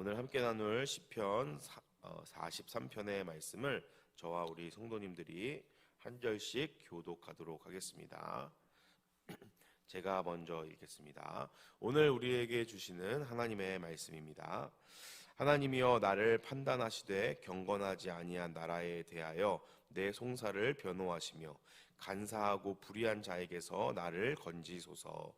오늘 함께 나눌 시편 43편의 말씀을 저와 우리 성도님들이 한 절씩 교독하도록 하겠습니다. 제가 먼저 읽겠습니다. 오늘 우리에게 주시는 하나님의 말씀입니다. 하나님이여 나를 판단하시되 경건하지 아니한 나라에 대하여 내 송사를 변호하시며 간사하고 불의한 자에게서 나를 건지소서.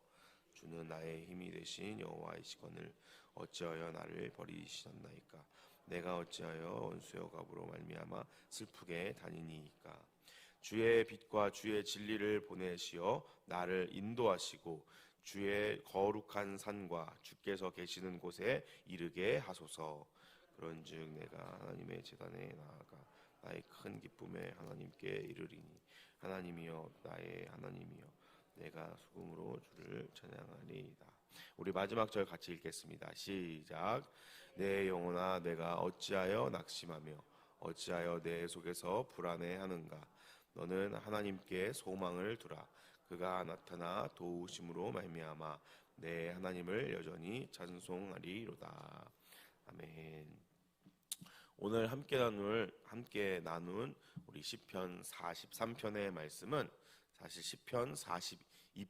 주는 나의 힘이 되신 여호와이시거늘 어찌하여 나를 버리시셨나이까? 내가 어찌하여 원수여 갑으로 말미암아 슬프게 다니니이까? 주의 빛과 주의 진리를 보내시어 나를 인도하시고 주의 거룩한 산과 주께서 계시는 곳에 이르게 하소서. 그런즉 내가 하나님의 제단에 나아가 나의 큰 기쁨에 하나님께 이르리니 하나님이여 나의 하나님이여 내가 수금으로 주를 찬양하리이다. 우리 마지막 절 같이 읽겠습니다. 시작. 내 영혼아 내가 어찌하여 낙심하며 어찌하여 내 속에서 불안해하는가? 너는 하나님께 소망을 두라. 그가 나타나 도우심으로 말미암아 내 하나님을 여전히 찬송하리로다. 아멘. 오늘 함께 나눌 함께 나눈 우리 시편 43편의 말씀은 사실 시편 42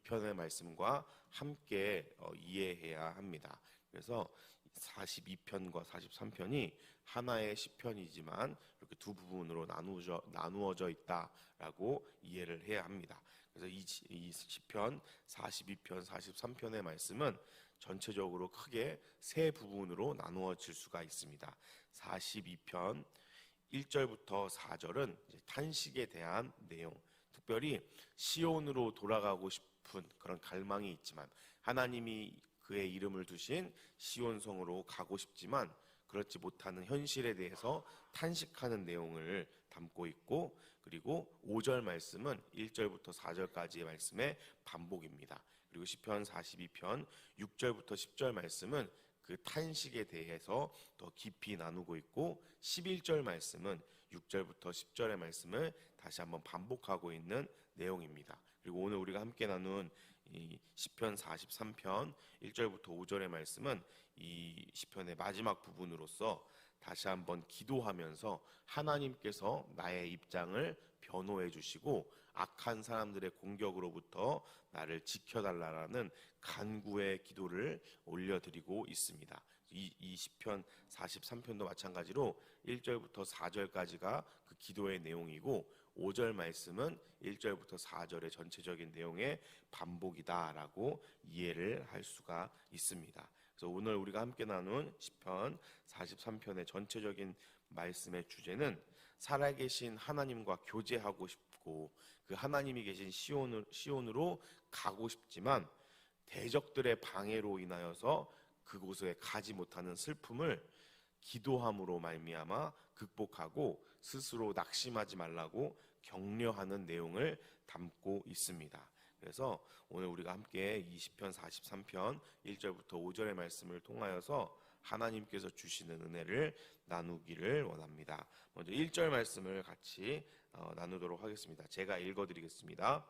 편의 말씀과 함께 어, 이해해야 합니다. 그래서 42편과 43편이 하나의 시편이지만 이렇게 두 부분으로 나누어져, 나누어져 있다라고 이해를 해야 합니다. 그래서 이, 이 시편 42편, 43편의 말씀은 전체적으로 크게 세 부분으로 나누어질 수가 있습니다. 42편 1절부터 4절은 탄식에 대한 내용, 특별히 시온으로 돌아가고 싶 은 그런 갈망이 있지만 하나님이 그의 이름을 두신 시온성으로 가고 싶지만 그렇지 못하는 현실에 대해서 탄식하는 내용을 담고 있고 그리고 5절 말씀은 1절부터 4절까지의 말씀의 반복입니다. 그리고 시편 42편 6절부터 10절 말씀은 그 탄식에 대해서 더 깊이 나누고 있고 11절 말씀은 6절부터 10절의 말씀을 다시 한번 반복하고 있는 내용입니다. 그리고 오늘 우리가 함께 나눈 이 시편 43편 1절부터 5절의 말씀은 이 시편의 마지막 부분으로서 다시 한번 기도하면서 하나님께서 나의 입장을 변호해 주시고 악한 사람들의 공격으로부터 나를 지켜달라는 간구의 기도를 올려드리고 있습니다. 이, 이 시편 43편도 마찬가지로 1절부터 4절까지가 그 기도의 내용이고 5절 말씀은 1절부터 4절의 전체적인 내용의 반복이다라고 이해를 할 수가 있습니다. 그래서 오늘 우리가 함께 나눈 시편 43편의 전체적인 말씀의 주제는 살아계신 하나님과 교제하고 싶고 그 하나님이 계신 시온으로, 시온으로 가고 싶지만 대적들의 방해로 인하여서 그곳에 가지 못하는 슬픔을 기도함으로 말미암아 극복하고 스스로 낙심하지 말라고 격려하는 내용을 담고 있습니다. 그래서 오늘 우리가 함께 20편 43편 1절부터 5절의 말씀을 통하여서 하나님께서 주시는 은혜를 나누기를 원합니다. 먼저 1절 말씀을 같이 어, 나누도록 하겠습니다. 제가 읽어 드리겠습니다.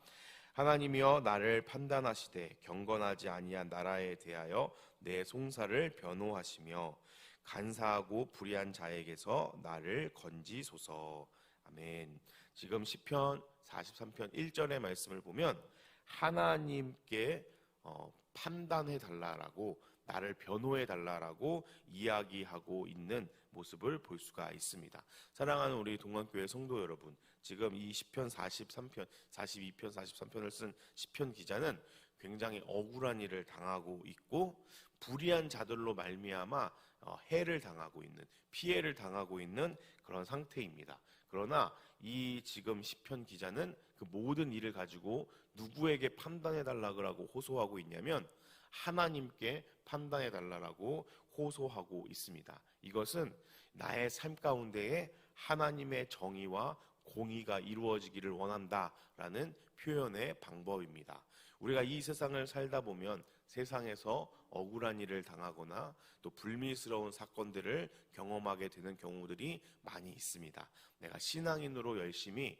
하나님이여 나를 판단하시되 경건하지 아니한 나라에 대하여 내 송사를 변호하시며 간사하고 불의한 자에게서 나를 건지소서. 아멘. 지금 시편 43편 1절의 말씀을 보면 하나님께 어, 판단해 달라라고 나를 변호해 달라라고 이야기하고 있는 모습을 볼 수가 있습니다. 사랑하는 우리 동안교회 성도 여러분, 지금 이 시편 43편, 42편, 43편을 쓴 시편 기자는 굉장히 억울한 일을 당하고 있고 불의한 자들로 말미암아 어, 해를 당하고 있는 피해를 당하고 있는 그런 상태입니다. 그러나 이 지금 시편 기자는 그 모든 일을 가지고 누구에게 판단해 달라고 호소하고 있냐면 하나님께 판단해 달라고 호소하고 있습니다. 이것은 나의 삶 가운데에 하나님의 정의와 공의가 이루어지기를 원한다라는 표현의 방법입니다. 우리가 이 세상을 살다 보면 세상에서 억울한 일을 당하거나 또 불미스러운 사건들을 경험하게 되는 경우들이 많이 있습니다. 내가 신앙인으로 열심히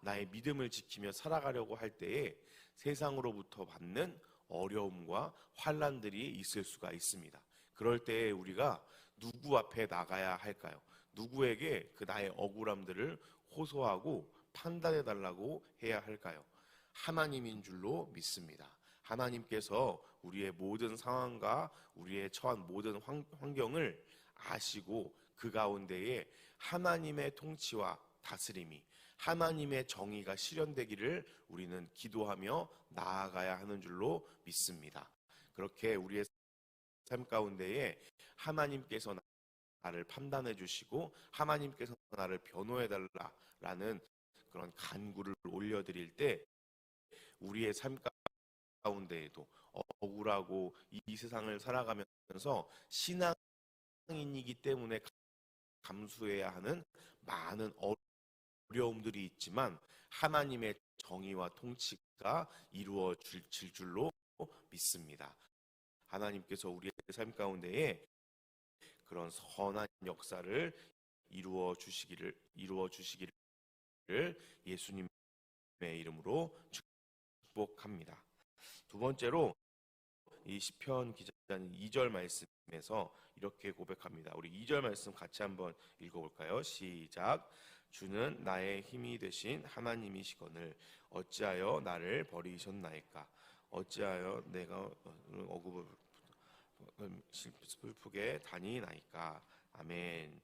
나의 믿음을 지키며 살아가려고 할 때에 세상으로부터 받는 어려움과 환란들이 있을 수가 있습니다. 그럴 때에 우리가 누구 앞에 나가야 할까요? 누구에게 그 나의 억울함들을 호소하고 판단해 달라고 해야 할까요? 하나님인 줄로 믿습니다. 하나님께서 우리의 모든 상황과 우리의 처한 모든 환- 환경을 아시고 그 가운데에 하나님의 통치와 다스림이 하나님의 정의가 실현되기를 우리는 기도하며 나아가야 하는 줄로 믿습니다. 그렇게 우리의 삶 가운데에 하나님께서 나를 판단해 주시고 하나님께서 나를 변호해 달라라는 그런 간구를 올려 드릴 때 우리의 삶 가운데에도 억울하고 이 세상을 살아가면서 신앙인이기 때문에 감수해야 하는 많은 어려움들이 있지만 하나님의 정의와 통치가 이루어질 줄로 믿습니다. 하나님께서 우리의 삶 가운데에 그런 선한 역사를 이루어 주시기를 이루어 주시기를 예수님의 이름으로 축복합니다. 두 번째로 이 시편 기자는 2절 말씀에서 이렇게 고백합니다. 우리 2절 말씀 같이 한번 읽어 볼까요? 시작. 주는 나의 힘이 되신 하나님이시거늘 어찌하여 나를 버리셨나이까? 어찌하여 내가 어굽을 슬프게 다니나이까? 아멘.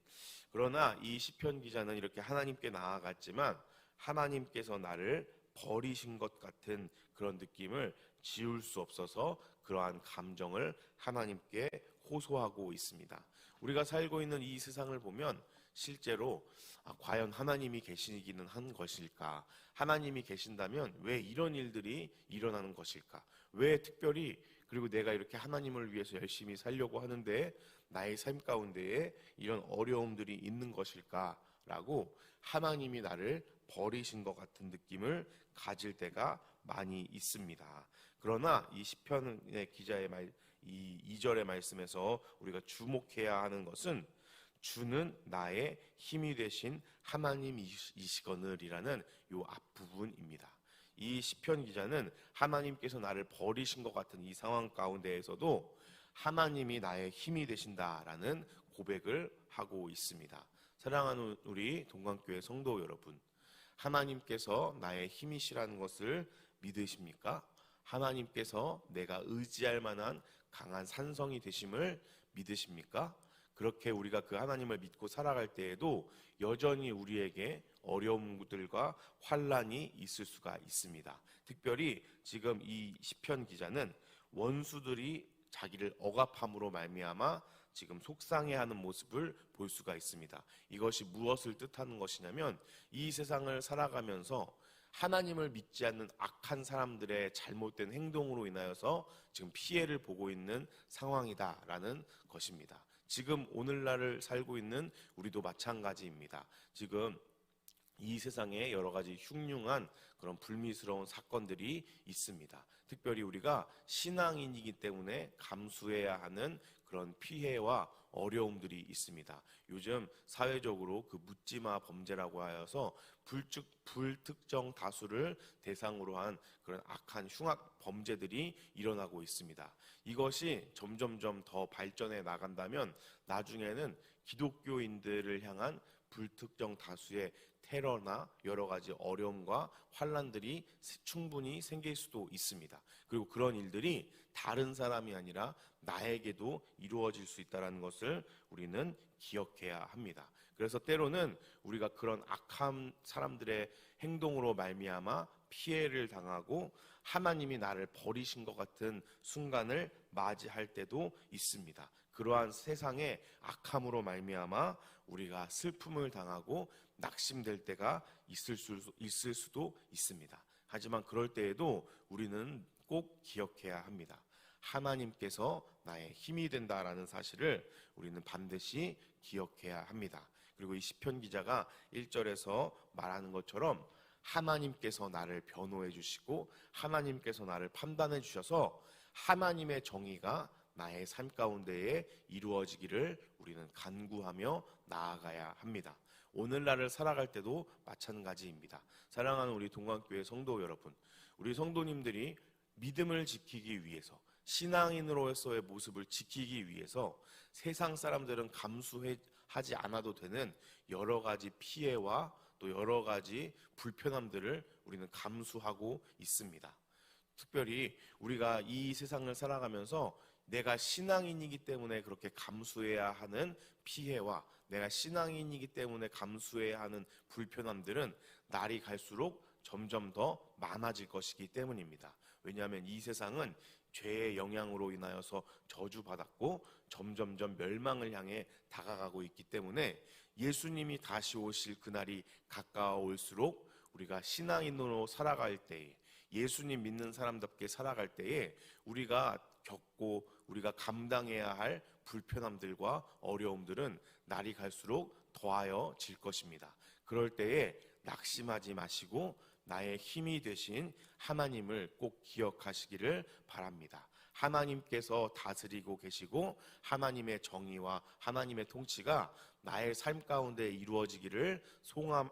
그러나 이 시편 기자는 이렇게 하나님께 나아갔지만 하나님께서 나를 버리신 것 같은 그런 느낌을 지울 수 없어서 그러한 감정을 하나님께 호소하고 있습니다. 우리가 살고 있는 이 세상을 보면 실제로 아, 과연 하나님이 계시기는 한 것일까? 하나님이 계신다면 왜 이런 일들이 일어나는 것일까? 왜 특별히 그리고 내가 이렇게 하나님을 위해서 열심히 살려고 하는데 나의 삶 가운데에 이런 어려움들이 있는 것일까라고 하나님이 나를 버리신 것 같은 느낌을 가질 때가 많이 있습니다. 그러나 이 시편의 기자의 말, 이 2절의 말씀에서 우리가 주목해야 하는 것은 주는 나의 힘이 되신 하나님이시거늘이라는 요 앞부분입니다. 이 시편 기자는 하나님께서 나를 버리신 것 같은 이 상황 가운데에서도 하나님이 나의 힘이 되신다라는 고백을 하고 있습니다. 사랑하는 우리 동관교회 성도 여러분, 하나님께서 나의 힘이시라는 것을 믿으십니까? 하나님께서 내가 의지할 만한 강한 산성이 되심을 믿으십니까? 그렇게 우리가 그 하나님을 믿고 살아갈 때에도 여전히 우리에게 어려움들과 환란이 있을 수가 있습니다. 특별히 지금 이 시편 기자는 원수들이 자기를 억압함으로 말미암아 지금 속상해하는 모습을 볼 수가 있습니다. 이것이 무엇을 뜻하는 것이냐면 이 세상을 살아가면서 하나님을 믿지 않는 악한 사람들의 잘못된 행동으로 인하여서 지금 피해를 보고 있는 상황이다라는 것입니다. 지금 오늘날을 살고 있는 우리도 마찬가지입니다. 지금 이 세상에 여러 가지 흉흉한 그런 불미스러운 사건들이 있습니다. 특별히 우리가 신앙인이기 때문에 감수해야 하는 그런 피해와 어려움들이 있습니다. 요즘 사회적으로 그 묻지마 범죄라고 하여서 불특, 불특정 다수를 대상으로 한 그런 악한 흉악 범죄들이 일어나고 있습니다. 이것이 점점점 더 발전해 나간다면 나중에는 기독교인들을 향한 불특정 다수의 테러나 여러 가지 어려움과 환란들이 충분히 생길 수도 있습니다. 그리고 그런 일들이 다른 사람이 아니라 나에게도 이루어질 수 있다는 것을 우리는 기억해야 합니다. 그래서 때로는 우리가 그런 악한 사람들의 행동으로 말미암아 피해를 당하고 하나님이 나를 버리신 것 같은 순간을 맞이할 때도 있습니다. 그러한 세상의 악함으로 말미암아 우리가 슬픔을 당하고 낙심될 때가 있을, 수, 있을 수도 있습니다. 하지만 그럴 때에도 우리는 꼭 기억해야 합니다. 하나님께서 나의 힘이 된다라는 사실을 우리는 반드시 기억해야 합니다. 그리고 이 시편 기자가 1절에서 말하는 것처럼 하나님께서 나를 변호해 주시고 하나님께서 나를 판단해 주셔서 하나님의 정의가 나의 삶 가운데에 이루어지기를 우리는 간구하며 나아가야 합니다. 오늘날을 살아갈 때도 마찬가지입니다. 사랑하는 우리 동관교회 성도 여러분, 우리 성도님들이 믿음을 지키기 위해서 신앙인으로서의 모습을 지키기 위해서 세상 사람들은 감수하지 않아도 되는 여러 가지 피해와 또 여러 가지 불편함들을 우리는 감수하고 있습니다. 특별히 우리가 이 세상을 살아가면서 내가 신앙인이기 때문에 그렇게 감수해야 하는 피해와 내가 신앙인이기 때문에 감수해야 하는 불편함들은 날이 갈수록 점점 더 많아질 것이기 때문입니다. 왜냐하면 이 세상은 죄의 영향으로 인하여서 저주받았고 점점점 멸망을 향해 다가가고 있기 때문에 예수님이 다시 오실 그날이 가까워올수록 우리가 신앙인으로 살아갈 때에 예수님 믿는 사람답게 살아갈 때에 우리가 겪고 우리가 감당해야 할 불편함들과 어려움들은 날이 갈수록 더하여 질 것입니다. 그럴 때에 낙심하지 마시고 나의 힘이 되신 하나님을 꼭 기억하시기를 바랍니다. 하나님께서 다스리고 계시고 하나님의 정의와 하나님의 통치가 나의 삶 가운데 이루어지기를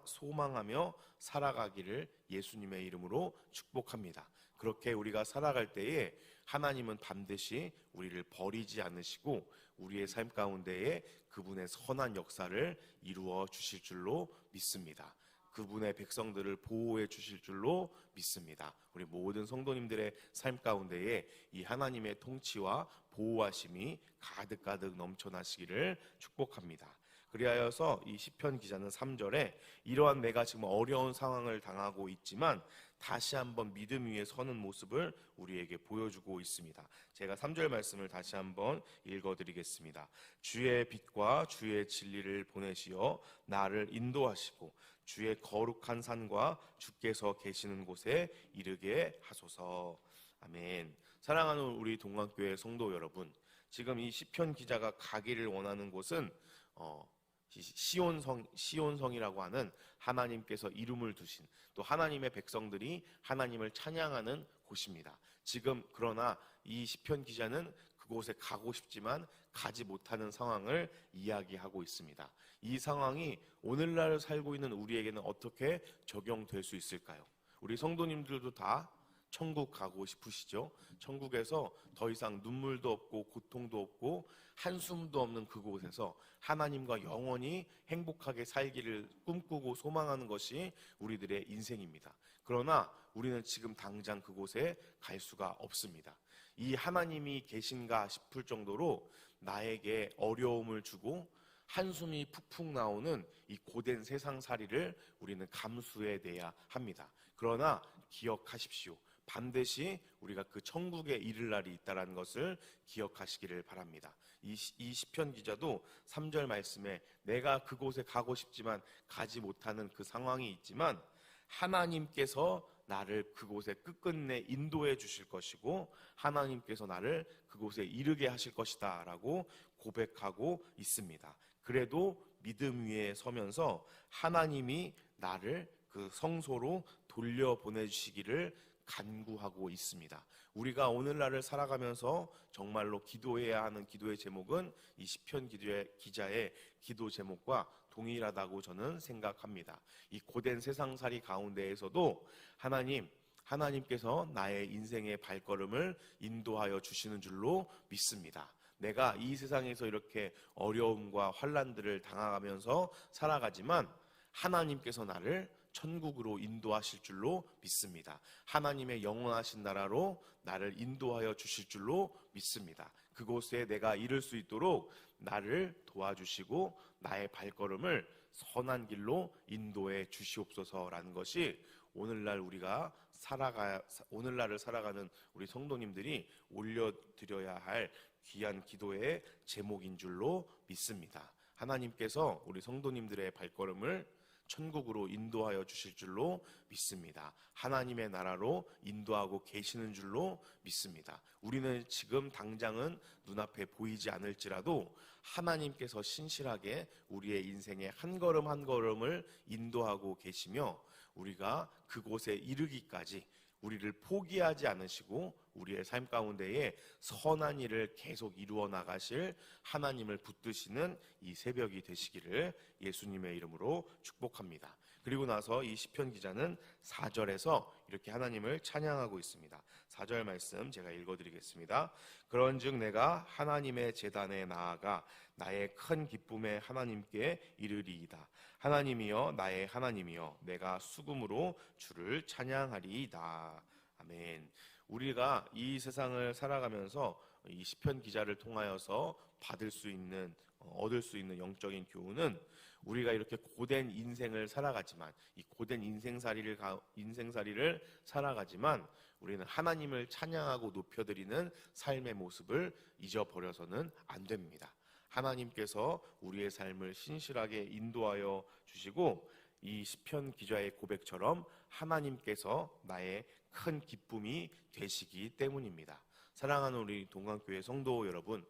소망하며 살아가기를 예수님의 이름으로 축복합니다. 그렇게 우리가 살아갈 때에 하나님은 반드시 우리를 버리지 않으시고 우리의 삶 가운데에 그분의 선한 역사를 이루어 주실 줄로 믿습니다. 그분의 백성들을 보호해 주실 줄로 믿습니다. 우리 모든 성도님들의 삶 가운데에 이 하나님의 통치와 보호하심이 가득가득 넘쳐나시기를 축복합니다. 그리하여서 이 시편 기자는 3절에 이러한 내가 지금 어려운 상황을 당하고 있지만 다시 한번 믿음 위에 서는 모습을 우리에게 보여주고 있습니다. 제가 3절 말씀을 다시 한번 읽어 드리겠습니다. 주의 빛과 주의 진리를 보내시어 나를 인도하시고 주의 거룩한 산과 주께서 계시는 곳에 이르게 하소서. 아멘. 사랑하는 우리 동안교회 성도 여러분, 지금 이 시편 기자가 가기를 원하는 곳은 어, 시온성 시온성이라고 하는 하나님께서 이름을 두신 또 하나님의 백성들이 하나님을 찬양하는 곳입니다. 지금 그러나 이 시편 기자는 그곳에 가고 싶지만 가지 못하는 상황을 이야기하고 있습니다. 이 상황이 오늘날 살고 있는 우리에게는 어떻게 적용될 수 있을까요? 우리 성도님들도 다 천국 가고 싶으시죠? 천국에서 더 이상 눈물도 없고 고통도 없고 한숨도 없는 그곳에서 하나님과 영원히 행복하게 살기를 꿈꾸고 소망하는 것이 우리들의 인생입니다. 그러나 우리는 지금 당장 그곳에 갈 수가 없습니다. 이 하나님이 계신가 싶을 정도로 나에게 어려움을 주고 한숨이 푹푹 나오는 이 고된 세상살이를 우리는 감수해내야 합니다. 그러나 기억하십시오. 반드시 우리가 그 천국에 이를 날이 있다라는 것을 기억하시기를 바랍니다. 이, 이 시편 기자도 3절 말씀에 내가 그곳에 가고 싶지만 가지 못하는 그 상황이 있지만 하나님께서 나를 그곳에 끝끝내 인도해 주실 것이고 하나님께서 나를 그곳에 이르게 하실 것이다라고 고백하고 있습니다. 그래도 믿음 위에 서면서 하나님이 나를 그 성소로 돌려 보내주시기를 간구하고 있습니다. 우리가 오늘날을 살아가면서 정말로 기도해야 하는 기도의 제목은 이 시편 기도의 기자의 기도 제목과 동일하다고 저는 생각합니다. 이 고된 세상살이 가운데에서도 하나님 하나님께서 나의 인생의 발걸음을 인도하여 주시는 줄로 믿습니다. 내가 이 세상에서 이렇게 어려움과 환란들을 당하면서 살아가지만 하나님께서 나를 천국으로 인도하실 줄로 믿습니다. 하나님의 영원하신 나라로 나를 인도하여 주실 줄로 믿습니다. 그곳에 내가 이를 수 있도록 나를 도와주시고 나의 발걸음을 선한 길로 인도해 주시옵소서라는 것이 오늘날 우리가 살아가 오늘날을 살아가는 우리 성도님들이 올려드려야 할 귀한 기도의 제목인 줄로 믿습니다. 하나님께서 우리 성도님들의 발걸음을 천국으로 인도하여 주실 줄로 믿습니다. 하나님의 나라로 인도하고 계시는 줄로 믿습니다. 우리는 지금 당장은 눈앞에 보이지 않을지라도 하나님께서 신실하게 우리의 인생의 한 걸음 한 걸음을 인도하고 계시며 우리가 그곳에 이르기까지 우리를 포기하지 않으시고 우리의 삶 가운데에 선한 일을 계속 이루어 나가실 하나님을 붙드시는 이 새벽이 되시기를 예수님의 이름으로 축복합니다. 그리고 나서 이 시편 기자는 4절에서 이렇게 하나님을 찬양하고 있습니다. 4절 말씀 제가 읽어드리겠습니다. 그런즉 내가 하나님의 재단에 나아가 나의 큰 기쁨에 하나님께 이르리이다. 하나님이여 나의 하나님이여 내가 수금으로 주를 찬양하리이다. 아멘. 우리가 이 세상을 살아가면서 이 시편 기자를 통하여서 받을 수 있는 어, 얻을 수 있는 영적인 교훈은 우리가 이렇게 고된 인생을 살아가지만 이 고된 인생살이를 가- 인생살이를 살아가지만 우리는 하나님을 찬양하고 높여드리는 삶의 모습을 잊어버려서는 안 됩니다. 하나님께서 우리의 삶을 신실하게 인도하여 주시고 이 시편 기자의 고백처럼 하나님께서 나의 큰 기쁨이 되시기 때문입니다. 사랑하는 우리 동강교회 성도 여러분,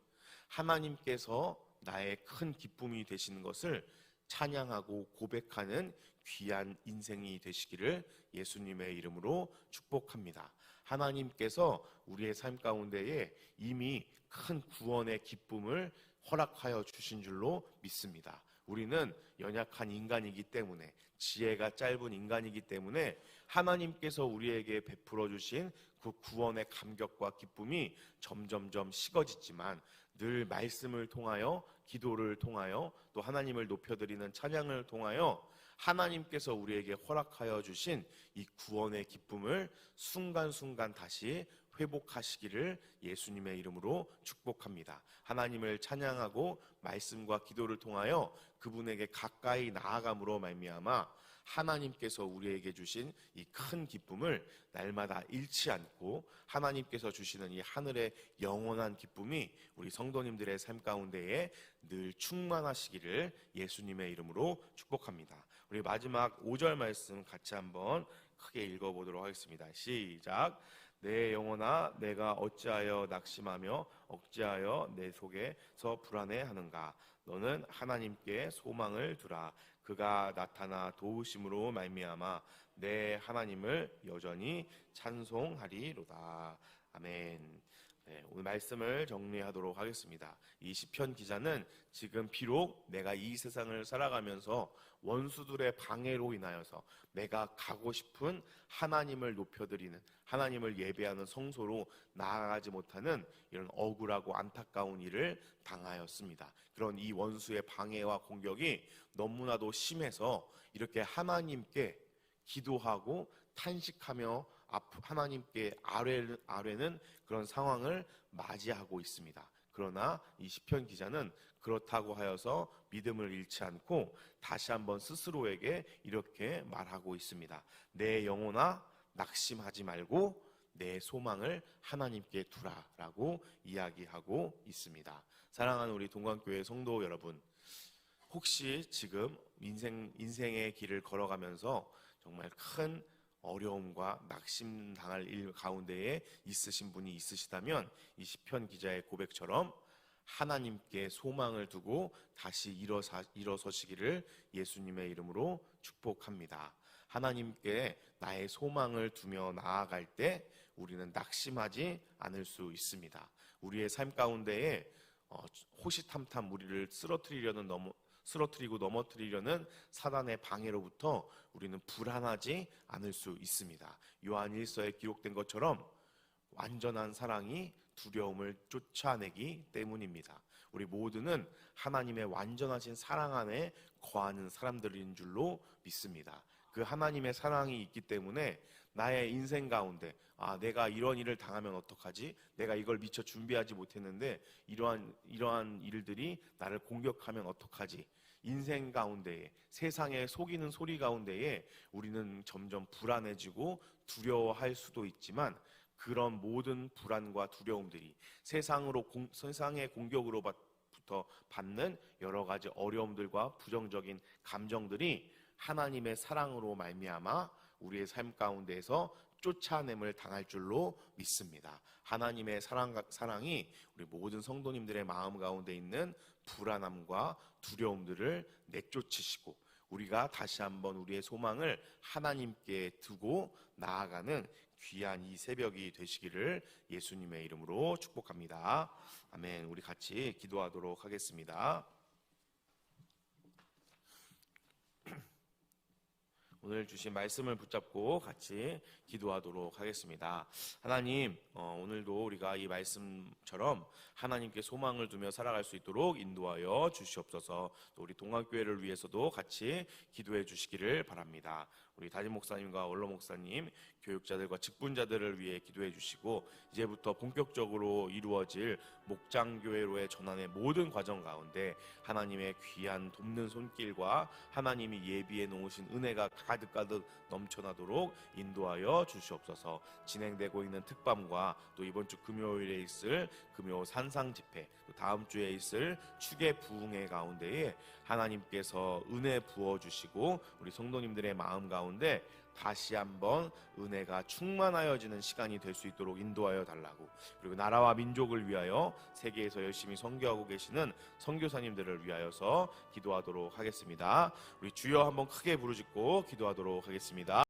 하나님께서 나의 큰 기쁨이 되시는 것을 찬양하고 고백하는 귀한 인생이 되시기를 예수님의 이름으로 축복합니다. 하나님께서 우리의 삶 가운데에 이미 큰 구원의 기쁨을 허락하여 주신 줄로 믿습니다. 우리는 연약한 인간이기 때문에 지혜가 짧은 인간이기 때문에 하나님께서 우리에게 베풀어 주신 그 구원의 감격과 기쁨이 점점점 식어지지만 늘 말씀을 통하여 기도를 통하여 또 하나님을 높여드리는 찬양을 통하여 하나님께서 우리에게 허락하여 주신 이 구원의 기쁨을 순간순간 다시 회복하시기를 예수님의 이름으로 축복합니다. 하나님을 찬양하고 말씀과 기도를 통하여 그분에게 가까이 나아감으로 말미암아 하나님께서 우리에게 주신 이 큰 기쁨을 날마다 잃지 않고 하나님께서 주시는 이 하늘의 영원한 기쁨이 우리 성도님들의 삶 가운데에 늘 충만하시기를 예수님의 이름으로 축복합니다. 우리 마지막 5절 말씀 같이 한번 크게 읽어보도록 하겠습니다. 시작. 내 영혼아 내가 어찌하여 낙심하며 억지하여 내 속에서 불안해하는가 너는 하나님께 소망을 두라 그가 나타나 도우심으로 말미암아 내 하나님을 여전히 찬송하리로다. 아멘 네, 오늘 말씀을 정리하도록 하겠습니다. 이 시편 기자는 지금 비록 내가 이 세상을 살아가면서 원수들의 방해로 인하여서 내가 가고 싶은 하나님을 높여드리는 하나님을 예배하는 성소로 나아가지 못하는 이런 억울하고 안타까운 일을 당하였습니다. 그런 이 원수의 방해와 공격이 너무나도 심해서 이렇게 하나님께 기도하고 탄식하며 앞- 하나님께 아뢰, 아뢰는 그런 상황을 맞이하고 있습니다. 그러나 이 시편 기자는 그렇다고 하여서 믿음을 잃지 않고 다시 한번 스스로에게 이렇게 말하고 있습니다. 내 영혼아 낙심하지 말고 내 소망을 하나님께 두라라고 이야기하고 있습니다. 사랑하는 우리 동관교회 성도 여러분, 혹시 지금 인생 인생의 길을 걸어가면서 정말 큰 어려움과 낙심 당할 일 가운데에 있으신 분이 있으시다면 이 시편 기자의 고백처럼 하나님께 소망을 두고 다시 일어서, 일어서시기를 예수님의 이름으로 축복합니다. 하나님께 나의 소망을 두며 나아갈 때 우리는 낙심하지 않을 수 있습니다. 우리의 삶 가운데에 어, 호시탐탐 우리를 쓰러뜨리려는 넘어 쓰러뜨리고 넘어뜨리려는 사단의 방해로부터 우리는 불안하지 않을 수 있습니다. 요한 1서에 기록된 것처럼 완전한 사랑이 두려움을 쫓아내기 때문입니다. 우리 모두는 하나님의 완전하신 사랑 안에 거하는 사람들인 줄로 믿습니다. 그 하나님의 사랑이 있기 때문에 나의 인생 가운데 아 내가 이런 일을 당하면 어떡하지? 내가 이걸 미처 준비하지 못했는데 이러한 이러한 일들이 나를 공격하면 어떡하지? 인생 가운데에 세상에 속이는 소리 가운데에 우리는 점점 불안해지고 두려워할 수도 있지만 그런 모든 불안과 두려움들이 세상으로 공, 세상의 공격으로부터 받는 여러 가지 어려움들과 부정적인 감정들이 하나님의 사랑으로 말미암아 우리의 삶 가운데에서 쫓아냄을 당할 줄로 믿습니다. 하나님의 사랑, 사랑이 우리 모든 성도님들의 마음 가운데 있는 불안함과 두려움들을 내쫓으시고 우리가 다시 한번 우리의 소망을 하나님께 두고 나아가는 귀한 이 새벽이 되시기를 예수님의 이름으로 축복합니다. 아멘. 우리 같이 기도하도록 하겠습니다. 오늘 주신 말씀을 붙잡고 같이 기도하도록 하겠습니다. 하나님, 어, 오늘도 우리가 이 말씀처럼 하나님께 소망을 두며 살아갈 수 있도록 인도하여 주시옵소서. 또 우리 동학교회를 위해서도 같이 기도해 주시기를 바랍니다. 우리 담임 목사님과 원로 목사님, 교육자들과 직분자들을 위해 기도해 주시고 이제부터 본격적으로 이루어질 목장 교회로의 전환의 모든 과정 가운데 하나님의 귀한 돕는 손길과 하나님이 예비해 놓으신 은혜가 가득가득 넘쳐나도록 인도하여 주시옵소서. 진행되고 있는 특밤과 또 이번 주 금요일에 있을 금요 산상 집회, 또 다음 주에 있을 축의 부흥회 가운데에 하나님께서 은혜 부어 주시고 우리 성도님들의 마음 가운데 다시 한번 은혜가 충만하여지는 시간이 될 수 있도록 인도하여 달라고 그리고 나라와 민족을 위하여 세계에서 열심히 선교하고 계시는 선교사님들을 위하여서 기도하도록 하겠습니다. 우리 주여 한번 크게 부르짖고 기도하도록 하겠습니다.